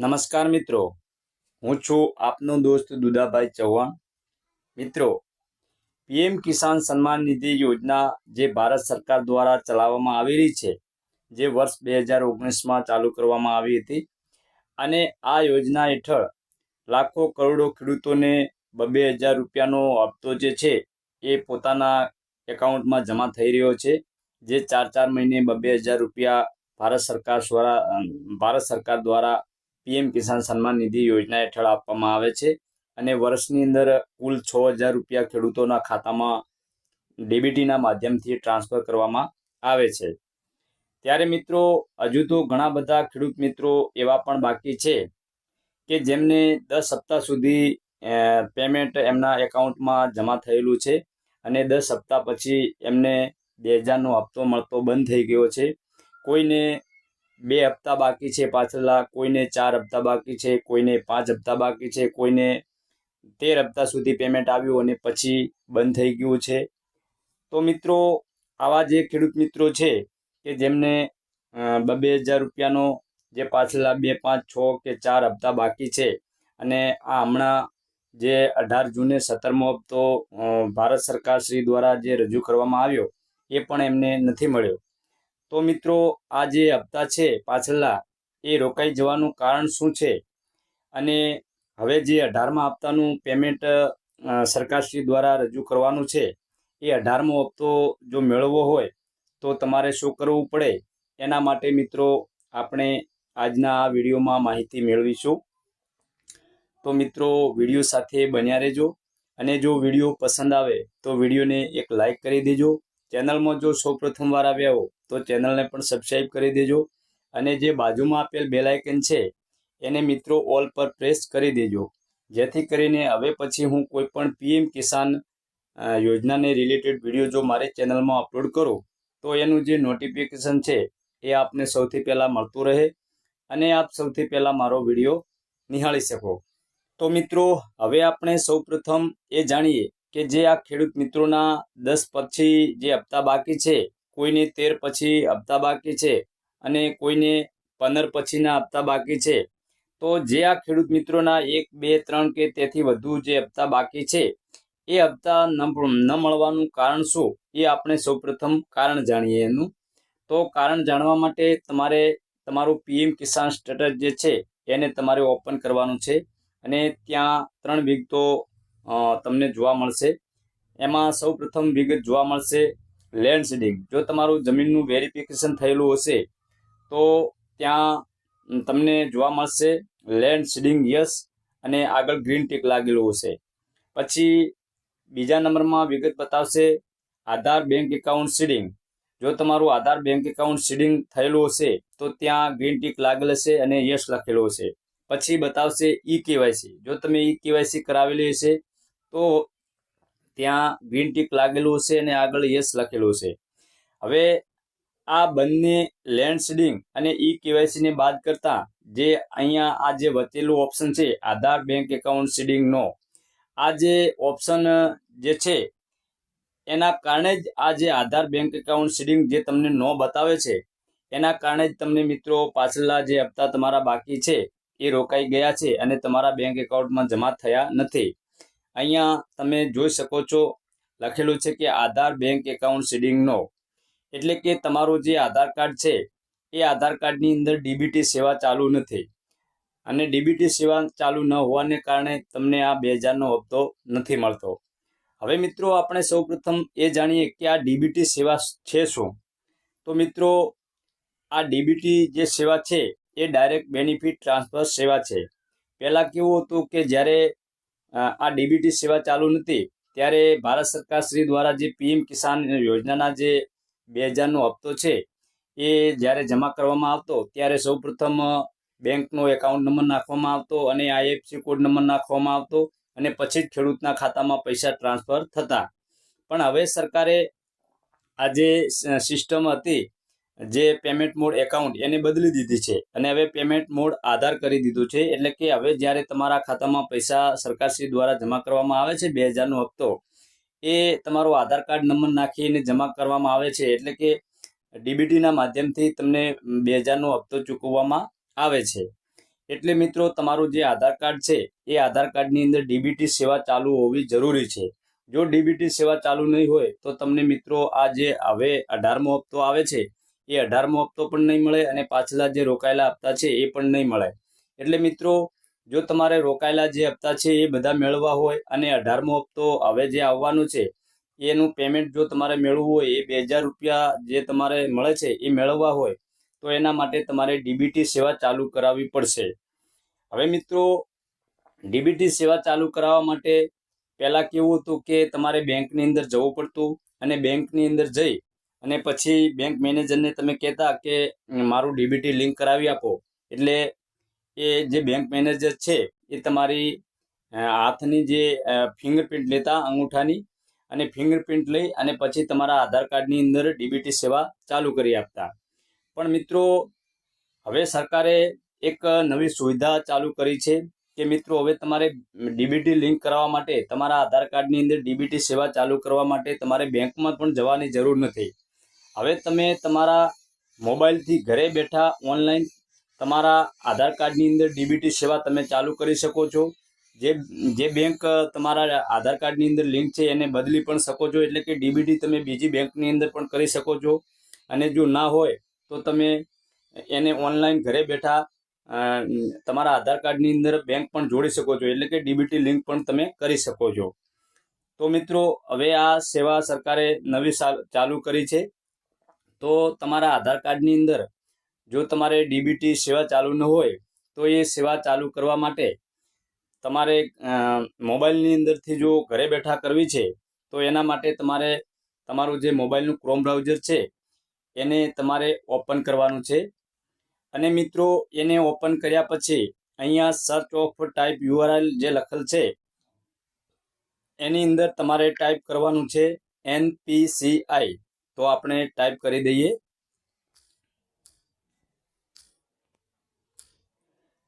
નમસ્કાર મિત્રો. હું છું આપનો દોસ્ત દુદાભાઈ ચૌહાણ. મિત્રો, પીએમ કિસાન સન્માન નિધિ યોજના જે ભારત સરકાર દ્વારા ચલાવવામાં આવી રહી છે, જે વર્ષ બે હજાર ઓગણીસમાં ચાલુ કરવામાં આવી હતી અને આ યોજના હેઠળ લાખો કરોડો ખેડૂતોને બબે હજાર રૂપિયાનો હપ્તો જે છે, એ પોતાના એકાઉન્ટમાં જમા થઈ રહ્યો છે, જે ચાર ચાર મહિને બબે હજાર રૂપિયા ભારત સરકાર દ્વારા ભારત સરકાર દ્વારા પીએમ કિસાન સન્માન નિધિ યોજના હેઠળ આપવામાં આવે છે અને વર્ષની અંદર કુલ છ હજાર રૂપિયા ખેડૂતોના ખાતામાં ડીબીટીના માધ્યમથી ટ્રાન્સફર કરવામાં આવે છે. ત્યારે મિત્રો, હજુ તો ઘણા બધા ખેડૂત મિત્રો એવા પણ બાકી છે કે જેમને દસ સપ્તાહ સુધી પેમેન્ટ એમના એકાઉન્ટમાં જમા થયેલું છે અને દસ સપ્તાહ પછી એમને બે હજારનો હપ્તો મળતો બંધ થઈ ગયો છે. કોઈને બે હપ્તા બાકી છે પાછલા, કોઈને ચાર હપ્તા બાકી છે, કોઈને પાંચ હપ્તા બાકી છે, કોઈને તેર હપ્તા સુધી પેમેન્ટ આવ્યું અને પછી બંધ થઈ ગયું છે. તો મિત્રો, આવા જે ખેડૂત મિત્રો છે કે જેમને બબે હજાર રૂપિયાનો જે પાછલા બે, પાંચ, છ કે ચાર હપ્તા બાકી છે અને આ હમણાં જે અઢાર જૂને સત્તરમો હપ્તો ભારત સરકાર શ્રી દ્વારા જે રજૂ કરવામાં આવ્યો, એ પણ એમને નથી મળ્યો. તો મિત્રો, આ જે હપ્તા છે પાછલા, એ રોકાઈ જવાનું કારણ શું છે? અને હવે જે અઢારમા હપ્તાનું પેમેન્ટ સરકારશ્રી દ્વારા રજૂ કરવાનું છે, એ અઢારમો હપ્તો જો મેળવવો હોય, તો તમારે શું કરવું પડે? એના માટે મિત્રો, આપણે આજના આ વિડીયોમાં માહિતી મેળવીશું. તો મિત્રો, વીડિયો સાથે બન્યા રહેજો. અને જો વીડિયો પસંદ આવે, તો વિડીયોને એક લાઈક કરી દેજો. ચેનલમાં જો સૌ પ્રથમવાર આવ્યા હો તો ચેનલને પણ સબસ્ક્રાઈબ કરી દેજો. અને જે બાજુમાં આપેલ બેલાઇકન છે, એને મિત્રો ઓલ પર પ્રેસ કરી દેજો. જેથી કરીને હવે પછી હું કોઈ પણ પીએમ કિસાન યોજનાને રિલેટેડ વીડિયો જો મારી ચેનલમાં અપલોડ કરું, તો એનું જે નોટિફિકેશન છે, એ આપને સૌથી પહેલાં મળતું રહે. અને આપ સૌથી પહેલાં મારો વીડિયો નિહાળી શકો. તો મિત્રો, હવે આપણે સૌપ્રથમ એ જાણીએ કે જે આ ખેડૂત મિત્રોના દસ પછી જે હપ્તા બાકી છે કોઈને તેર પછી હપ્તા બાકી છે અને કોઈને પંદર પછીના હપ્તા બાકી છે. તો જે આ ખેડૂત મિત્રોના એક, બે, ત્રણ કે તેથી વધુ જે હપ્તા બાકી છે, એ હપ્તા ન મળવાનું કારણ શું? એ આપણે સૌપ્રથમ કારણ જાણીએ એનું. તો કારણ જાણવા માટે તમારે તમારું પીએમ કિસાન સ્ટેટસ જે છે, એને તમારે ઓપન કરવાનું છે અને ત્યાં ત્રણ વિગતો તમને જોવા મળશે. એમાં સૌપ્રથમ વિગત જોવા મળશે લેન્ડ સીડિંગ જો તમારું જમીનનું વેરિફિકેશન થયેલું હશે, તો ત્યાં તમને જોવા મળશે લેન્ડ સીડિંગ યસ અને આગળ ગ્રીન ટીક લાગેલું હશે. પછી બીજા નંબરમાં વિગત બતાવશે આધાર બેંક એકાઉન્ટ સીડિંગ. જો તમારું આધાર બેંક એકાઉન્ટ સીડિંગ થયેલું હશે, તો ત્યાં ગ્રીન ટીક લાગેલ હશે અને યસ લખેલો હશે. પછી બતાવશે ઈ કેવાયસી. જો તમે ઈ કેવાયસી કરાવેલી હશે, તો ત્યાં ગ્રીન ટીક લાગેલું હશે અને આગળ યસ લખેલું છે હવે આ બંને લેન્ડ સીડિંગ અને ઈ કેવાયસીને બાદ કરતા જે અહીંયા આ જે વચેલું ઓપ્શન છે, આધાર બેંક એકાઉન્ટ સીડિંગનો આ જે ઓપ્શન જે છે, એના કારણે જ આ જે આધાર બેંક એકાઉન્ટ સીડિંગ જે તમને નો બતાવે છે, એના કારણે જ તમને મિત્રો પાછલા જે હપ્તા તમારા બાકી છે, એ રોકાઈ ગયા છે અને તમારા બેંક એકાઉન્ટમાં જમા થયા નથી. અહીંયા તમે જોઈ શકો છો, લખેલું છે કે આધાર બેંક એકાઉન્ટ સીડિંગનો. એટલે કે તમારું જે આધાર કાર્ડ છે, એ આધાર કાર્ડની અંદર ડીબીટી સેવા ચાલુ નથી. અને ડીબીટી સેવા ચાલુ ન હોવાને કારણે તમને આ બે હજારનો હપ્તો નથી મળતો. હવે મિત્રો આપણે સૌપ્રથમ એ જાણીએ કે આ ડીબીટી સેવા છે શું? તો મિત્રો, આ ડીબીટી જે સેવા છે, એ ડાયરેક્ટ બેનિફિટ ટ્રાન્સફર સેવા છે. પહેલાં કેવું હતું કે જ્યારે આ ડીબીટી સેવા ચાલુ નથી, ત્યારે ભારત સરકાર શ્રી દ્વારા જે પીએમ કિસાન યોજનાના જે બે હજારનો હપ્તો છે, એ જ્યારે જમા કરવામાં આવતો, ત્યારે સૌપ્રથમ બેંકનો એકાઉન્ટ નંબર નાખવામાં આવતો અને આઈએફસી કોડ નંબર નાખવામાં આવતો અને પછી જ ખેડૂતના ખાતામાં પૈસા ટ્રાન્સફર થતા. પણ હવે સરકારે આ જે સિસ્ટમ હતી જે પેમેન્ટ મોડ એકાઉન્ટ એને બદલી દીધી છે અને હવે પેમેન્ટ મોડ આધાર કરી દીધું છે એટલે કે હવે જ્યારે તમારા ખાતામાં પૈસા સરકારશ્રી દ્વારા જમા કરવામાં આવે છે બે હજારનો હપ્તો, એ તમારો આધાર કાર્ડ નંબર નાખીને જમા કરવામાં આવે છે એટલે કે ડીબીટીના માધ્યમથી તમને બે હજારનો હપ્તો ચૂકવવામાં આવે છે. એટલે મિત્રો, તમારું જે આધાર કાર્ડ છે, એ આધાર કાર્ડની અંદર ડીબીટી સેવા ચાલુ હોવી જરૂરી છે. જો ડીબીટી સેવા ચાલુ નહીં હોય તો તમને મિત્રો, આ જે હવે અઢારમો હપ્તો આવે છે એ અઢારમો હપ્તો પણ નહીં મળે અને પાછલા જે રોકાયેલા હપ્તા છે એ પણ નહીં મળે. એટલે મિત્રો, જો તમારે રોકાયેલા જે હપ્તા છે એ બધા મેળવવા હોય અને અઢારમો હપ્તો હવે જે આવવાનો છે, એનું પેમેન્ટ જો તમારે મેળવવું હોય, એ બે હજાર રૂપિયા જે તમારે મળે છે એ મેળવવા હોય, તો એના માટે તમારે ડીબીટી સેવા ચાલુ કરાવવી પડશે. હવે મિત્રો ડીબીટી સેવા ચાલુ કરાવવા માટે પહેલાં કેવું હતું કે તમારે બેંકની અંદર જવું પડતું અને બેંકની અંદર જઈ અને પછી બેંક મેનેજરને તમે કહેતા કે મારું ડીબીટી લિંક કરાવી આપો. એટલે એ જે બેંક મેનેજર છે, એ તમારી હાથની જે ફિંગરપ્રિન્ટ લેતા અંગૂઠાની અને ફિંગરપ્રિન્ટ લઈ અને પછી તમારા આધાર કાર્ડની અંદર ડીબીટી સેવા ચાલુ કરી આપતા. પણ મિત્રો, હવે સરકારે એક નવી સુવિધા ચાલુ કરી છે કે મિત્રો, હવે તમારે ડીબીટી લિંક કરાવવા માટે, તમારા આધાર કાર્ડની અંદર ડીબીટી સેવા ચાલુ કરવા માટે તમારે બેંકમાં પણ જવાની જરૂર નથી. હવે તમે તમારા મોબાઈલથી ઘરે બેઠા ઓનલાઈન તમારા આધાર કાર્ડની અંદર ડીબીટી સેવા તમે ચાલુ કરી શકો છો. જે જે બેંક તમારા આધાર કાર્ડની અંદર લિંક છે એને બદલી પણ શકો છો. એટલે કે ડીબીટી તમે બીજી બેંકની અંદર પણ કરી શકો છો. અને જો ના હોય, તો તમે એને ઓનલાઈન ઘરે બેઠા તમારા આધાર કાર્ડની અંદર બેંક પણ જોડી શકો છો. એટલે કે ડીબીટી લિંક પણ તમે કરી શકો છો. તો મિત્રો, હવે આ સેવા સરકારે નવી ચાલુ કરી છે. તો તમારા આધાર કાર્ડની અંદર જો તમારે ડીબીટી સેવા ચાલુ ન હોય, તો એ સેવા ચાલુ કરવા માટે તમારે મોબાઈલની અંદરથી જો ઘરે બેઠા કરવી છે, તો એના માટે તમારે, તમારું જે મોબાઈલનું ક્રોમ બ્રાઉઝર છે, એને તમારે ઓપન કરવાનું છે. અને મિત્રો, એને ઓપન કર્યા પછી અહીંયા સર્ચ ઓફ ટાઈપ યુઆરએલ જે લખેલ છે, એની અંદર તમારે ટાઈપ કરવાનું છે એનપીસીઆઈ તો આપણે ટાઈપ કરી દઈએ.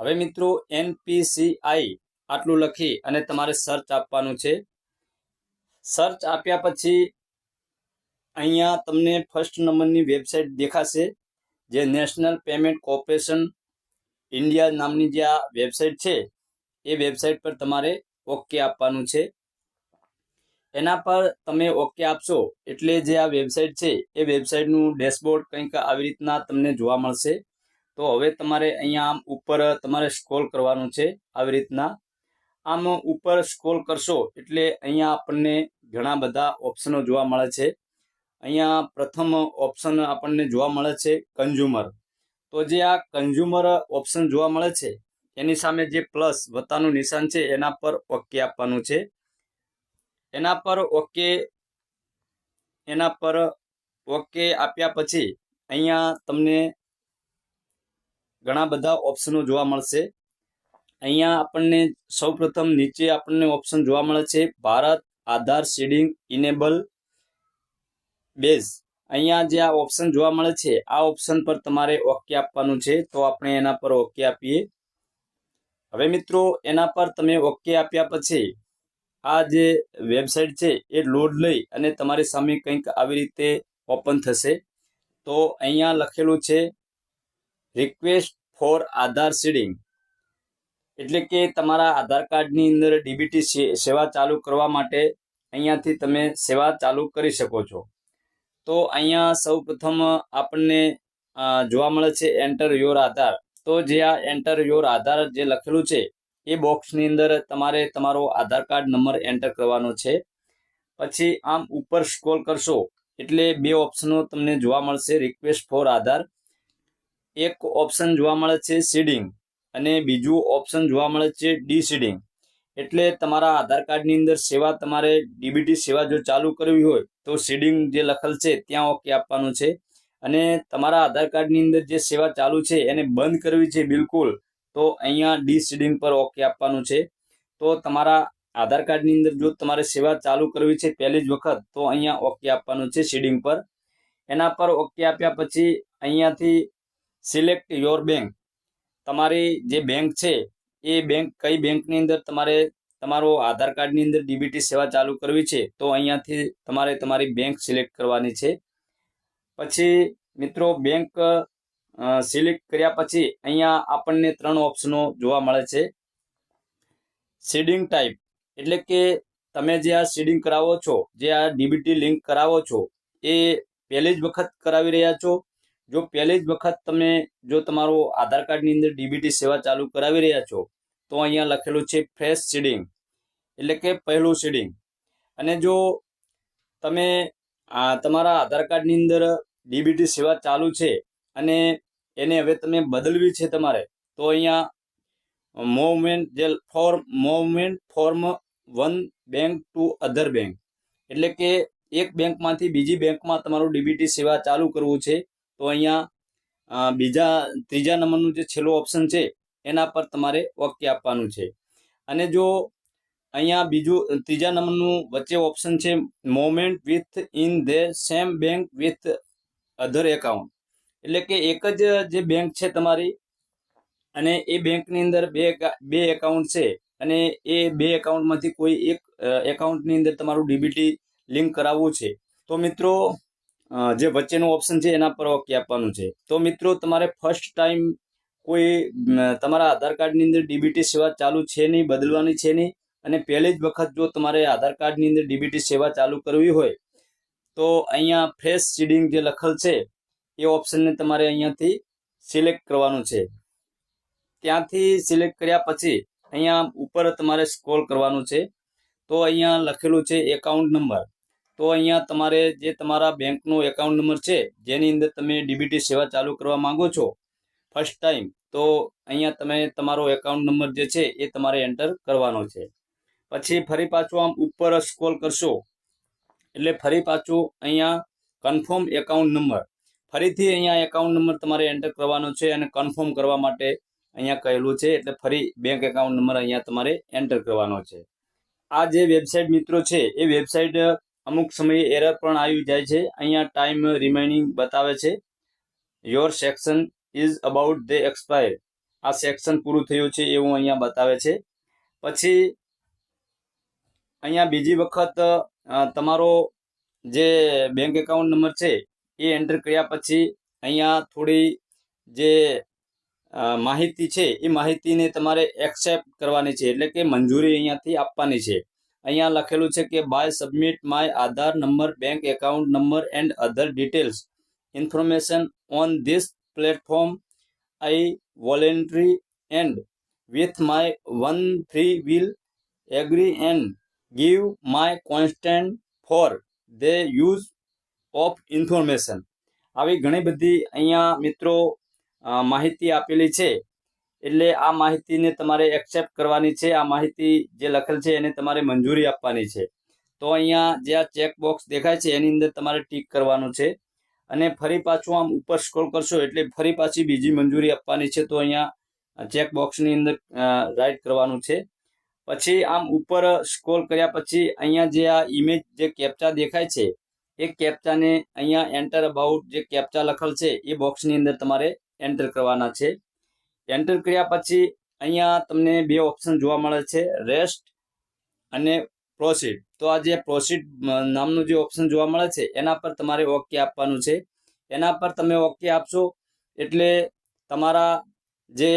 હવે મિત્રો એનપીસીઆઈ આટલું લખી અને તમારે સર્ચ આપવાનું છે. સર્ચ આપ્યા પછી અહીંયા તમને ફર્સ્ટ નંબરની વેબસાઇટ દેખાશે, જે નેશનલ પેમેન્ટ કોર્પોરેશન ઇન્ડિયા નામની જે આ વેબસાઇટ છે, એ વેબસાઇટ પર તમારે ઓકે આપવાનું છે. એના પર તમે ઓકે આપશો એટલે જે આ વેબસાઇટ છે, એ વેબસાઇટનું ડેશબોર્ડ કંઈક આવી રીતના તમને જોવા મળશે. તો હવે તમારે અહીંયા આમ ઉપર તમારે સ્ક્રોલ કરવાનું છે આવી રીતના. આમ ઉપર સ્ક્રોલ કરશો એટલે અહીંયા આપણને ઘણા બધા ઓપ્શનો જોવા મળે છે. અહીંયા પ્રથમ ઓપ્શન આપણને જોવા મળે છે કન્ઝ્યુમર. તો જે આ કન્ઝ્યુમર ઓપ્શન જોવા મળે છે, એની સામે જે પ્લસ વત્તાનું નિશાન છે, એના પર ઓકે આપવાનું છે. એના પર ઓકે, એના પર ઓકે આપ્યા પછી અહીંયા તમને ઘણા બધા ઓપ્શનો જોવા મળશે. અહીંયા આપણને સૌપ્રથમ નીચે આપણને ઓપ્શન જોવા મળે છે, Bharat, Aadhaar seeding enable base અહીંયા જે આ ઓપ્શન જોવા મળે છે, આ ઓપ્શન પર તમારે ઓકે આપવાનું છે, તો આપણે એના પર ઓકે આપીએ. હવે મિત્રો, એના પર તમે ઓકે આપ્યા પછી આ જે વેબસાઇટ છે, એ લોડ લઈ અને તમારી સામે કંઈક આવી રીતે ઓપન થશે. તો અહીંયા લખેલું છે રિક્વેસ્ટ ફોર આધાર સીડિંગ એટલે કે તમારા આધાર કાર્ડની અંદર ડીબીટી સેવા ચાલુ કરવા માટે અહીંયાથી તમે સેવા ચાલુ કરી શકો છો. તો અહીંયા સૌ પ્રથમ આપણને જોવા મળે છે એન્ટર યોર આધાર તો જે આ એન્ટર યોર આધાર જે લખેલું છે એ બોક્સની અંદર તમારે તમારો આધાર કાર્ડ નંબર એન્ટર કરવાનો છે. પછી આમ ઉપર સ્ક્રોલ કરશો, એટલે બે ઓપ્શનો તમને જોવા મળશે. Request for Aadhaar. એક ઓપ્શન જોવા મળે છે સીડિંગ અને બીજું ઓપ્શન જોવા મળે છે ડી સીડિંગ એટલે તમારા આધાર કાર્ડની અંદર સેવા તમારે ડીબીટી સેવા જો ચાલુ કરવી હોય, તો સીડિંગ જે લખેલ છે ત્યાં ઓકે આપવાનું છે. અને તમારા આધાર કાર્ડની અંદર જે સેવા ચાલુ છે એને બંધ કરવી છે બિલકુલ. તો અહીંયા ડી સીડિંગ પર ઓકે આપવાનું છે. તો તમારા આધાર કાર્ડની અંદર જો તમારે સેવા ચાલુ કરવી છે પહેલી જ વખત, તો અહીંયા ઓકે આપવાનું છે સીડિંગ પર. એના પર ઓકે આપ્યા પછી અહીંયાથી સિલેક્ટ યોર બેંક. તમારી જે બેંક છે, એ બેંક કઈ બેંકની અંદર તમારે તમારો આધાર કાર્ડની અંદર ડીબીટી સેવા ચાલુ કરવી છે, તો અહીંયાથી તમારે તમારી બેંક સિલેક્ટ કરવાની છે. પછી મિત્રો, બેંક સિલેક્ટ કર્યા પછી અહીંયા આપણને ત્રણ ઓપ્શનો જોવા મળે છે. સીડિંગ ટાઈપ એટલે કે તમે જે આ સીડિંગ કરાવો છો, જે આ ડીબીટી લિંક કરાવો છો, એ પહેલી જ વખત કરાવી રહ્યા છો. જો પહેલી જ વખત તમે જો તમારો આધાર કાર્ડની અંદર ડીબીટી સેવા ચાલુ કરાવી રહ્યા છો, તો અહીંયા લખેલું છે ફ્રેશ સીડિંગ એટલે કે પહેલું સીડિંગ અને જો તમે તમારા આધાર કાર્ડની અંદર ડીબીટી સેવા ચાલુ છે અને એને હવે તમે બદલવી છે તમારે. તો અહીંયા મૂવમેન્ટ જે form movement form one bank to other bank એટલે કે એક બેંકમાંથી બીજી બેંકમાં તમારું ડીબીટી સેવા ચાલુ કરવું છે. તો અહીંયા બીજા, ત્રીજા નંબરનું જે છેલ્લું ઓપ્શન છે, એના પર તમારે ઓકે આપવાનું છે. અને જો અહીંયા બીજું, ત્રીજા નંબરનું વચ્ચે ઓપ્શન છે moment within the same bank with other account એટલે કે એક જ, જે બેંક છે તમારી, અને એ બેંકની અંદર બે બે એકાઉન્ટ છે, અને એ બે એકાઉન્ટમાંથી કોઈ એક એકાઉન્ટની અંદર તમારું ડીબીટી લિંક કરાવવું છે. તો મિત્રો જે વચ્ચેનું ઓપ્શન છે એના પર ઓકે આપવાનું છે. તો મિત્રો, તમારે ફર્સ્ટ ટાઈમ કોઈ તમારા આધાર કાર્ડની અંદર ડીબીટી સેવા ચાલુ છે નહીં, બદલવાની છે નહીં, અને પહેલી જ વખત જો તમારે આધાર કાર્ડની અંદર ડીબીટી સેવા ચાલુ કરવી હોય, તો અહીંયા ફ્રેશ સીડિંગ જે લખેલ છે એ ઓપ્શનને તમારે અહીંયાથી સિલેક્ટ કરવાનું છે. ત્યાંથી સિલેક્ટ કર્યા પછી અહીંયા ઉપર તમારે સ્ક્રોલ કરવાનું છે. તો અહીંયા લખેલું છે એકાઉન્ટ નંબર તો અહીંયા તમારે જે તમારા બેંકનો એકાઉન્ટ નંબર છે, જેની અંદર તમે ડીબીટી સેવા ચાલુ કરવા માંગો છો ફર્સ્ટ ટાઈમ તો અહીંયા તમે તમારો એકાઉન્ટ નંબર જે છે એ તમારે એન્ટર કરવાનો છે. પછી ફરી પાછું આમ ઉપર સ્ક્રોલ કરશો, એટલે ફરી પાછું અહીંયા કન્ફર્મ એકાઉન્ટ નંબર ફરીથી અહીંયા એકાઉન્ટ નંબર તમારે એન્ટર કરવાનો છે અને કન્ફર્મ કરવા માટે અહીંયા કહેલું છે, એટલે ફરી બેંક એકાઉન્ટ નંબર અહીંયા તમારે એન્ટર કરવાનો છે. આ જે વેબસાઇટ મિત્રો છે, એ વેબસાઇટ અમુક સમયે એરર પણ આવી જાય છે. અહીંયા ટાઈમ રિમાઇનિંગ બતાવે છે. Your section is about the expire આ સેક્શન પૂરું થયું છે એવું અહીંયા બતાવે છે. પછી અહીંયા બીજી વખત તમારો જે બેંક એકાઉન્ટ નંબર છે એ એન્ટર કર્યા પછી અહીંયા થોડી જે માહિતી છે, એ માહિતીને તમારે એક્સેપ્ટ કરવાની છે, એટલે કે મંજૂરી અહીંયાથી આપવાની છે. અહીંયા લખેલું છે કે by submit my Aadhaar number bank account number and other details information on this platform I voluntary and with my one free will agree and give my constant for the use of information. આવી ઘણી બધી અહીંયા મિત્રો માહિતી આપેલી છે. એટલે આ માહિતીને તમારે એક્સેપ્ટ કરવાની છે. આ માહિતી જે લખેલ છે એને તમારે મંજૂરી આપવાની છે. તો અહીંયા જે આ ચેકબોક્સ દેખાય છે, એની અંદર તમારે ટીક કરવાનું છે. અને ફરી પાછું આમ ઉપર સ્ક્રોલ કરશો એટલે ફરી પાછી બીજી મંજૂરી આપવાની છે. તો અહીંયા ચેક બોક્સની અંદર રાઇટ કરવાનું છે. પછી આમ ઉપર સ્ક્રોલ કર્યા પછી અહીંયા જે આ ઇમેજ જે કેપ્ચા દેખાય છે એ કેપ્ચાને અહીંયા એન્ટર અબાઉટ જે કેપ્ચા લખેલ છે, એ બોક્સની અંદર તમારે એન્ટર કરવાના છે. એન્ટર કર્યા પછી અહીંયા તમને બે ઓપ્શન જોવા મળે છે રેસ્ટ અને પ્રોસીડ તો આ જે પ્રોસીડ નામનું જે ઓપ્શન જોવા મળે છે, એના પર તમારે ઓકે આપવાનું છે. એના પર તમે ઓકે આપશો એટલે તમારા જે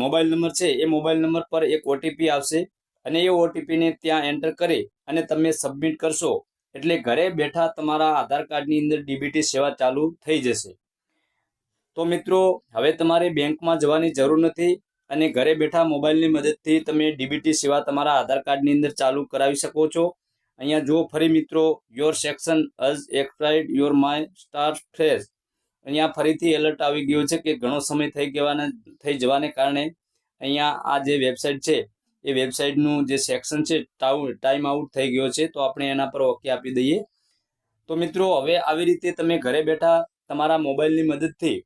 મોબાઈલ નંબર છે, એ મોબાઈલ નંબર પર એક ઓટીપી આવશે અને એ ઓટીપીને ત્યાં એન્ટર કરી અને તમે સબમિટ કરશો. એટલે ઘરે બેઠા તમારા આધાર કાર્ડની અંદર ડીબીટી સેવા ચાલુ થઈ જશે. તો મિત્રો, હવે તમારે બેંકમાં જવાની જરૂર નથી અને ઘરે બેઠા મોબાઈલની મદદથી તમે ડીબીટી સેવા તમારા આધાર કાર્ડની અંદર ચાલુ કરાવી શકો છો. અહીંયા જો ફરી મિત્રો your section as expired your may start fresh અહીંયા ફરીથી એલર્ટ આવી ગયો છે કે ઘણો સમય થઈ ગવાના થઈ જવાને કારણે અહીંયા આ જે વેબસાઇટ છે એ વેબસાઇટનું જે સેક્શન છે ટાઈમ આઉટ થઈ ગયો છે, તો આપણે એના પર ઓકે આપી દઈએ. તો મિત્રો, હવે આવી રીતે તમે ઘરે બેઠા તમારા મોબાઈલની મદદથી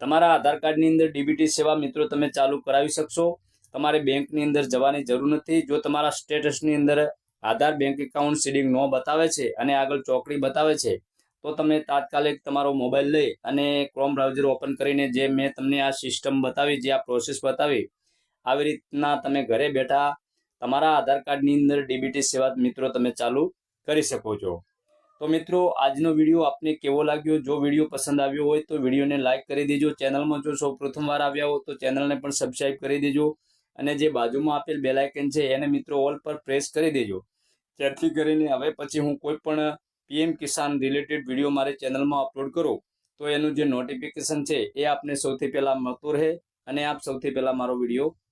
તમારા આધાર કાર્ડની અંદર ડીબીટી સેવા મિત્રો તમે ચાલુ કરાવી શકશો. તમારે બેંકની અંદર જવાની જરૂર નથી. જો તમારા સ્ટેટસની અંદર આધાર બેંક એકાઉન્ટ સીડિંગ ન બતાવે છે અને આગળ ચોકડી બતાવે છે, તો તમે તાત્કાલિક તમારો મોબાઈલ લઈ અને ક્રોમ બ્રાઉઝર ઓપન કરીને જે મેં તમને આ સિસ્ટમ બતાવી, જે આ પ્રોસેસ બતાવી આવી રીતના તમે ઘરે બેઠા તમારા આધાર કાર્ડની અંદર ડીબીટી સેવા મિત્રો તમે ચાલુ કરી શકો છો. તો મિત્રો, આજનો વીડિયો આપને કેવો લાગ્યો? જો વીડિયો પસંદ આવ્યો હોય તો વિડીયોને લાઇક કરી દેજો. ચેનલમાં જો સૌ પ્રથમવાર આવ્યા હો તો ચેનલને પણ સબસ્ક્રાઇબ કરી દેજો અને જે બાજુમાં આપેલ બેલ આઇકન છે એને મિત્રો ઓલ પર પ્રેસ કરી દેજો. જેથી કરીને હવે પછી હું કોઈ પણ પીએમ કિસાન રિલેટેડ વીડિયો મારી ચેનલમાં અપલોડ કરું, તો એનું જે નોટિફિકેશન છે એ આપને સૌથી પહેલાં મળતું રહે અને આપ સૌથી પહેલાં મારો વીડિયો